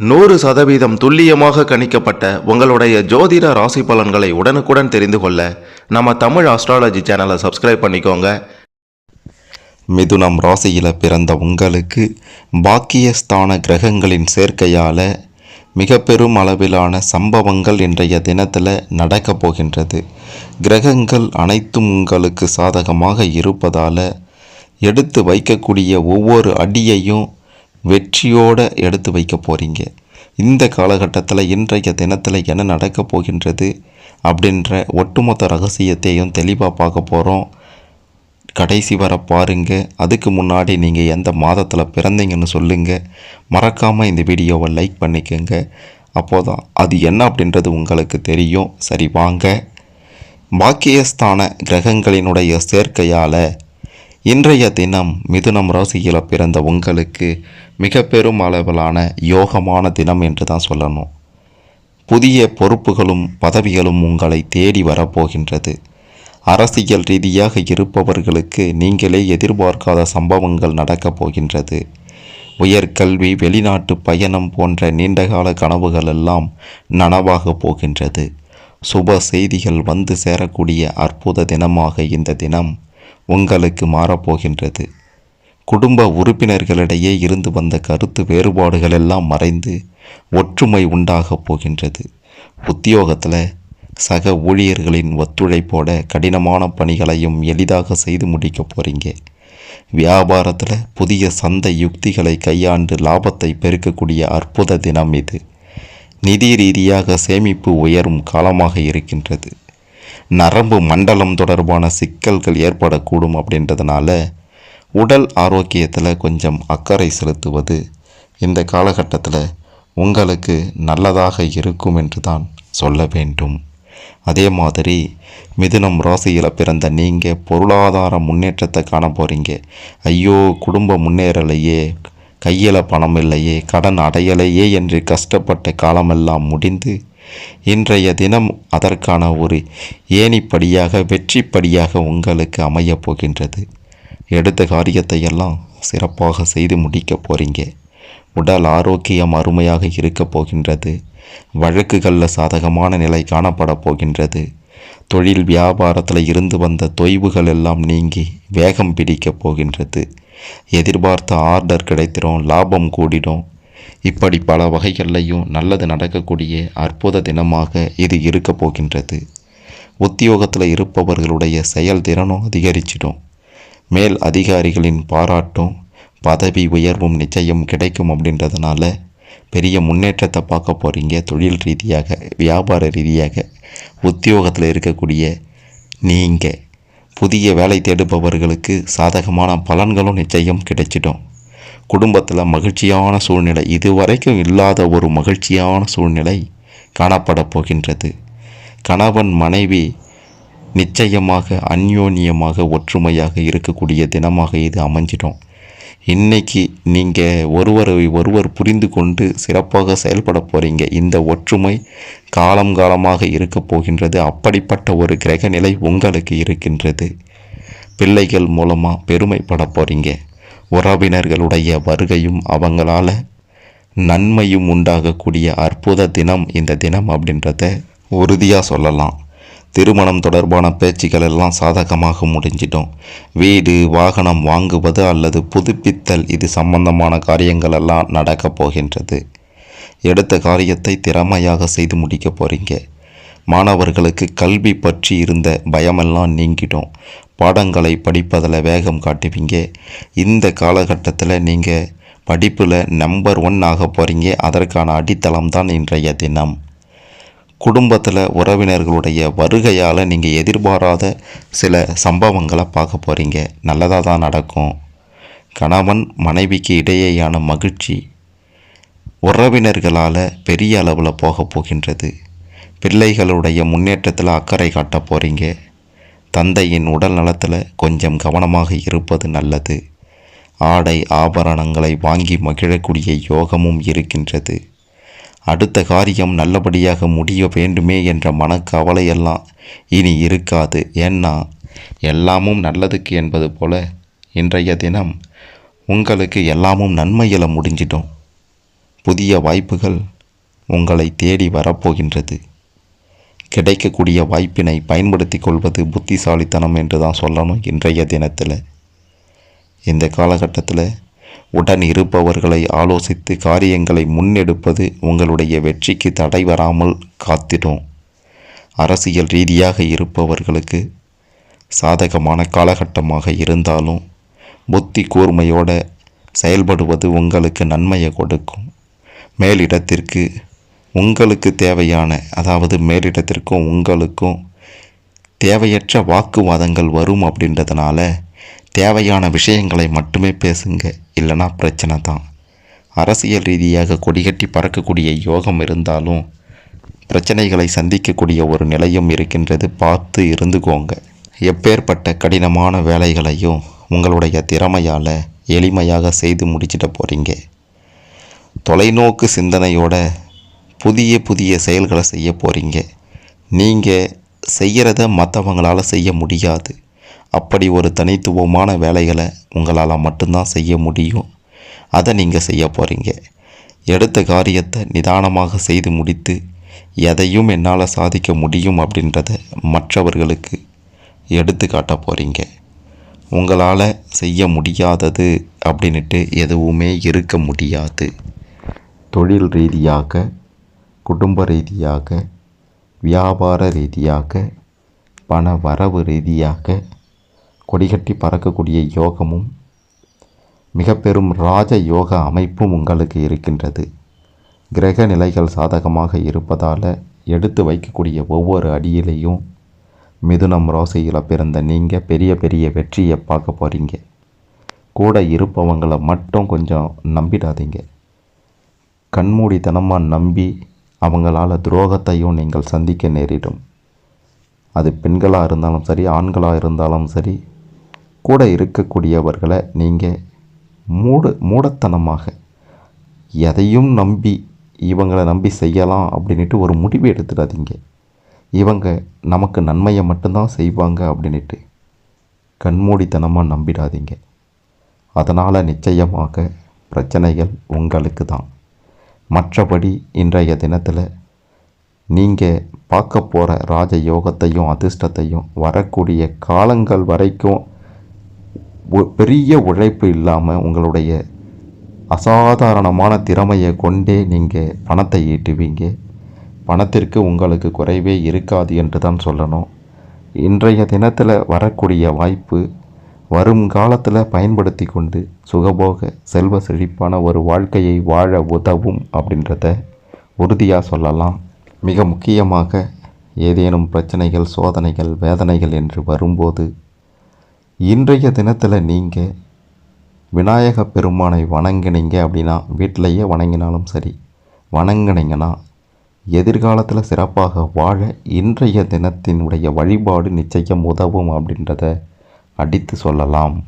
நூறு சதவீதம் துல்லியமாக கணிக்கப்பட்ட உங்களுடைய ஜோதிட ராசி பலன்களை உடனுக்குடன் தெரிந்து கொள்ள நம்ம தமிழ் ஆஸ்ட்ராலஜி சேனலை சப்ஸ்கிரைப் பண்ணிக்கோங்க. மிதுனம் ராசியில் பிறந்த உங்களுக்கு பாக்கியஸ்தான கிரகங்களின் சேர்க்கையால் மிக பெரும் அளவிலான சம்பவங்கள் இன்றைய தினத்தில் நடக்கப் போகின்றது. கிரகங்கள் அனைத்தும் உங்களுக்கு சாதகமாக இருப்பதால் எடுத்து வைக்கக்கூடிய ஒவ்வொரு அடியையும் வெற்றியோடு எடுத்து வைக்க போகிறீங்க இந்த காலகட்டத்தில் இன்றைய தினத்தில் என்ன நடக்கப் போகின்றது அப்படின்ற ஒட்டுமொத்த ரகசியத்தையும் தெளிவாக பார்க்க போகிறோம் கடைசி வர பாருங்க. அதுக்கு முன்னாடி நீங்கள் எந்த மாதத்தில் பிறந்தீங்கன்னு சொல்லுங்கள் மறக்காமல் இந்த வீடியோவை லைக் பண்ணிக்கோங்க. அப்போதான் அது என்ன அப்படின்றது உங்களுக்கு தெரியும். சரி வாங்க. பாக்கியஸ்தான கிரகங்களினுடைய சேர்க்கையால் இன்றைய தினம் மிதுனம் ராசியில் பிறந்த உங்களுக்கு மிக பெரும் அளவிலான யோகமான தினம் என்று தான் சொல்லணும். புதிய பொறுப்புகளும் பதவிகளும் உங்களை தேடி வரப்போகின்றது. அரசியல் ரீதியாக இருப்பவர்களுக்கு நீங்களே எதிர்பார்க்காத சம்பவங்கள் நடக்கப் போகின்றது. உயர்கல்வி வெளிநாட்டு பயணம் போன்ற நீண்டகால கனவுகள் எல்லாம் நனவாக போகின்றது. சுப செய்திகள் வந்து சேரக்கூடிய அற்புத தினமாக இந்த தினம் உங்களுக்கு மாறப்போகின்றது. குடும்ப உறுப்பினர்களிடையே இருந்து வந்த கருத்து வேறுபாடுகள் எல்லாம் மறைந்து ஒற்றுமை உண்டாகப் போகின்றது. உத்தியோகத்தில் சக ஊழியர்களின் ஒத்துழைப்போட கடினமான பணிகளையும் எளிதாக செய்து முடிக்க போகிறீங்க வியாபாரத்தில் புதிய சந்தை யுக்திகளை கையாண்டு லாபத்தை பெருக்கக்கூடிய அற்புத தினம் இது. நிதி ரீதியாக சேமிப்பு உயரும் காலமாக இருக்கின்றது. நரம்பு மண்டலம் தொடர்பான சிக்கல்கள் ஏற்படக்கூடும் அப்படின்றதுனால உடல் ஆரோக்கியத்தில் கொஞ்சம் அக்கறை செலுத்துவது இந்த காலகட்டத்தில் உங்களுக்கு நல்லதாக இருக்கும் என்று தான் சொல்ல வேண்டும். அதே மாதிரி மிதுனம் ராசியில் பிறந்த நீங்கள் பொருளாதார முன்னேற்றத்தை காண போகிறீங்க ஐயோ குடும்பம் முன்னேறலையே கையில் பணம் இல்லையே கடன் அடையலையே என்று கஷ்டப்பட்ட காலமெல்லாம் முடிந்து இன்றைய தினம் அதற்கான ஒரு ஏணிப்படியாக வெற்றிப்படியாக உங்களுக்கு அமையப் போகின்றது. எடுத்த காரியத்தை எல்லாம் சிறப்பாக செய்து முடிக்க போகிறீங்க உடல் ஆரோக்கியம் அருமையாக இருக்கப் போகின்றது. வழக்குகளில் சாதகமான நிலை காணப்பட போகின்றது. தொழில் வியாபாரத்தில் இருந்து வந்த தொய்வுகள் எல்லாம் நீங்கி வேகம் பிடிக்கப் போகின்றது. எதிர்பார்த்த ஆர்டர் கிடைத்திடும் லாபம் கூடிடும். இப்படி பல வகைகள்லையும் நல்லது நடக்கக்கூடிய அற்புத தினமாக இது இருக்க போகின்றது. உத்தியோகத்தில் இருப்பவர்களுடைய செயல்திறனும் அதிகரிச்சிடும். மேல் அதிகாரிகளின் பாராட்டும் பதவி உயர்வும் நிச்சயம் கிடைக்கும் அப்படின்றதுனால பெரிய முன்னேற்றத்தை பார்க்க போகிறீங்க தொழில் ரீதியாக வியாபார ரீதியாக உத்தியோகத்தில் இருக்கக்கூடிய நீங்கள் புதிய வேலை தேடுபவர்களுக்கு சாதகமான பலன்களும் நிச்சயம் கிடைச்சிடும். குடும்பத்தில் மகிழ்ச்சியான சூழ்நிலை இதுவரைக்கும் இல்லாத ஒரு மகிழ்ச்சியான சூழ்நிலை காணப்பட போகின்றது. கணவன் மனைவி நிச்சயமாக அந்யோன்யமாக ஒற்றுமையாக இருக்கக்கூடிய தினமாக இது அமைஞ்சிடும். இன்னைக்கு நீங்கள் ஒருவரை ஒருவர் புரிந்து கொண்டு சிறப்பாக செயல்பட போகிறீங்க இந்த ஒற்றுமை காலம் காலமாக இருக்க போகின்றது. அப்படிப்பட்ட ஒரு கிரகநிலை உங்களுக்கு இருக்கின்றது. பிள்ளைகள் மூலமாக பெருமைப்பட போகிறீங்க உறவினர்களுடைய வருகையும் அவங்களால் நன்மையும் உண்டாகக்கூடிய அற்புத தினம் இந்த தினம் அப்படின்றத உறுதியாக சொல்லலாம். திருமணம் தொடர்பான பேச்சுக்கள் எல்லாம் சாதகமாக முடிஞ்சிடும். வீடு வாகனம் வாங்குவது அல்லது புதுப்பித்தல் இது சம்பந்தமான காரியங்கள் எல்லாம் நடக்கப் போகின்றது. எடுத்த காரியத்தை திறமையாக செய்து முடிக்க போகிறீங்க மாணவர்களுக்கு கல்வி பற்றி இருந்த பயமெல்லாம் நீங்கிடும். பாடங்களை படிப்பதில் வேகம் காட்டுவீங்க. இந்த காலகட்டத்தில் நீங்கள் படிப்பில் நம்பர் ஒன் ஆக போகிறீங்க. அதற்கான அடித்தளம் தான் இன்றைய தினம். குடும்பத்தில் உறவினர்களுடைய வருகையால் நீங்கள் எதிர்பாராத சில சம்பவங்களை பார்க்க போகிறீங்க. நல்லதாக தான் நடக்கும். கணவன் மனைவிக்கு இடையேயான மகிழ்ச்சி உறவினர்களால் பெரிய அளவில் போக போகின்றது. பிள்ளைகளுடைய முன்னேற்றத்தில் அக்கறை காட்ட போகிறீங்க. தந்தையின் உடல் நலத்தில் கொஞ்சம் கவனமாக இருப்பது நல்லது. ஆடை ஆபரணங்களை வாங்கி மகிழக்கூடிய யோகமும் இருக்கின்றது. அடுத்த காரியம் நல்லபடியாக முடிய வேண்டுமே என்ற மனக்கவலையெல்லாம் இனி இருக்காது. ஏன்னா எல்லாமும் நல்லதுக்கு என்பது போல இன்றைய தினம் உங்களுக்கு எல்லாமும் நன்மையில் முடிஞ்சிடும். புதிய வாய்ப்புகள் உங்களை தேடி வரப்போகின்றது. கிடைக்கக்கூடிய வாய்ப்பினை பயன்படுத்தி கொள்வது புத்திசாலித்தனம் என்று தான் சொல்லணும் இன்றைய தினத்தில். இந்த காலகட்டத்தில் உடன் இருப்பவர்களை ஆலோசித்து காரியங்களை முன்னெடுப்பது உங்களுடைய வெற்றிக்கு தடை வராமல் காத்திடும். அரசியல் ரீதியாக இருப்பவர்களுக்கு சாதகமான காலகட்டமாக இருந்தாலும் புத்தி கூர்மையோடு செயல்படுவது உங்களுக்கு நன்மையை கொடுக்கும். மேலிடத்திற்கு உங்களுக்கு தேவையான அதாவது மேலிடத்திற்கும் உங்களுக்கும் தேவையற்ற வாக்குவாதங்கள் வரும் அப்படின்றதுனால தேவையான விஷயங்களை மட்டுமே பேசுங்க. இல்லைன்னா பிரச்சனை தான். அரசியல் ரீதியாக கொடிகட்டி பறக்கக்கூடிய யோகம் இருந்தாலும் பிரச்சனைகளை சந்திக்கக்கூடிய ஒரு நிலையும் இருக்கின்றது. பார்த்து இருந்துக்கோங்க. எப்பேற்பட்ட கடினமான வேலைகளையும் உங்களுடைய திறமையால் எளிமையாக செய்து முடிச்சிட போகிறீங்க தொலைநோக்கு சிந்தனையோட புதிய புதிய செயல்களை செய்ய போகிறீங்க நீங்கள் செய்கிறத மற்றவங்களால் செய்ய முடியாது. அப்படி ஒரு தனித்துவமான வேலைகளை உங்களால் மட்டும்தான் செய்ய முடியும். அதை நீங்கள் செய்ய போகிறீங்க எடுத்த காரியத்தை நிதானமாக செய்து முடித்து எதையும் என்னால் சாதிக்க முடியும் அப்படின்றத மற்றவர்களுக்கு எடுத்து காட்ட போகிறீங்க உங்களால் செய்ய முடியாதது அப்படின்ட்டு எதுவுமே இருக்க முடியாது. தொழில் ரீதியாக குடும்ப ரீதியாக வியாபார ரீதியாக பண வரவு ரீதியாக கொடிகட்டி பறக்கக்கூடிய யோகமும் மிக பெரும் ராஜ யோக அமைப்பும் உங்களுக்கு இருக்கின்றது. கிரக நிலைகள் சாதகமாக இருப்பதால் எடுத்து வைக்கக்கூடிய ஒவ்வொரு அடியிலையும் மிதுனம் ராசியில் பிறந்த நீங்கள் பெரிய பெரிய வெற்றியை பார்க்க போகிறீங்க கூட இருப்பவங்களை மட்டும் கொஞ்சம் நம்பிடாதீங்க. கண்மூடித்தனமாக நம்பி அவங்களால துரோகத்தையும் நீங்கள் சந்திக்க நேரிடும். அது பெண்களாக இருந்தாலும் சரி ஆண்களாக இருந்தாலும் சரி கூட இருக்கக்கூடியவர்களை நீங்கள் மூட மூடத்தனமாக எதையும் நம்பி இவங்களை நம்பி செய்யலாம் அப்படின்ட்டு ஒரு முடிவு எடுத்துடாதீங்க. இவங்க நமக்கு நன்மையை மட்டும்தான் செய்வாங்க அப்படின்ட்டு கண்மூடித்தனமாக நம்பிடாதீங்க. அதனால் நிச்சயமாக பிரச்சனைகள் உங்களுக்கு தான் மற்றபடி இன்றைய தினத்தில் நீங்கள் பார்க்க போகிற ராஜ யோகத்தையும் அதிர்ஷ்டத்தையும் வரக்கூடிய காலங்கள் வரைக்கும் ஒ- பெரிய உழைப்பு இல்லாமல் உங்களுடைய அசாதாரணமான திறமையை கொண்டே நீங்கள் பணத்தை ஈட்டுவீங்க. பணத்திற்கு உங்களுக்கு குறைவே இருக்காது என்று தான் சொல்லணும். இன்றைய தினத்தில் வரக்கூடிய வாய்ப்பு வரும் காலத்தில் பயன்படுத்தி கொண்டு சுகபோக செல்வ செழிப்பான ஒரு வாழ்க்கையை வாழ உதவும் அப்படின்றத உறுதியாக சொல்லலாம். மிக முக்கியமாக ஏதேனும் பிரச்சனைகள் சோதனைகள் வேதனைகள் என்று வரும்போது இன்றைய தினத்தில் நீங்கள் விநாயக பெருமானை வணங்கினீங்க அப்படின்னா வீட்டிலையே வணங்கினாலும் சரி வணங்கினீங்கன்னா எதிர்காலத்தில் சிறப்பாக வாழ இன்றைய தினத்தினுடைய வழிபாடு நிச்சயம் உதவும் அப்படின்றத அடித்து சொல்லலாம்.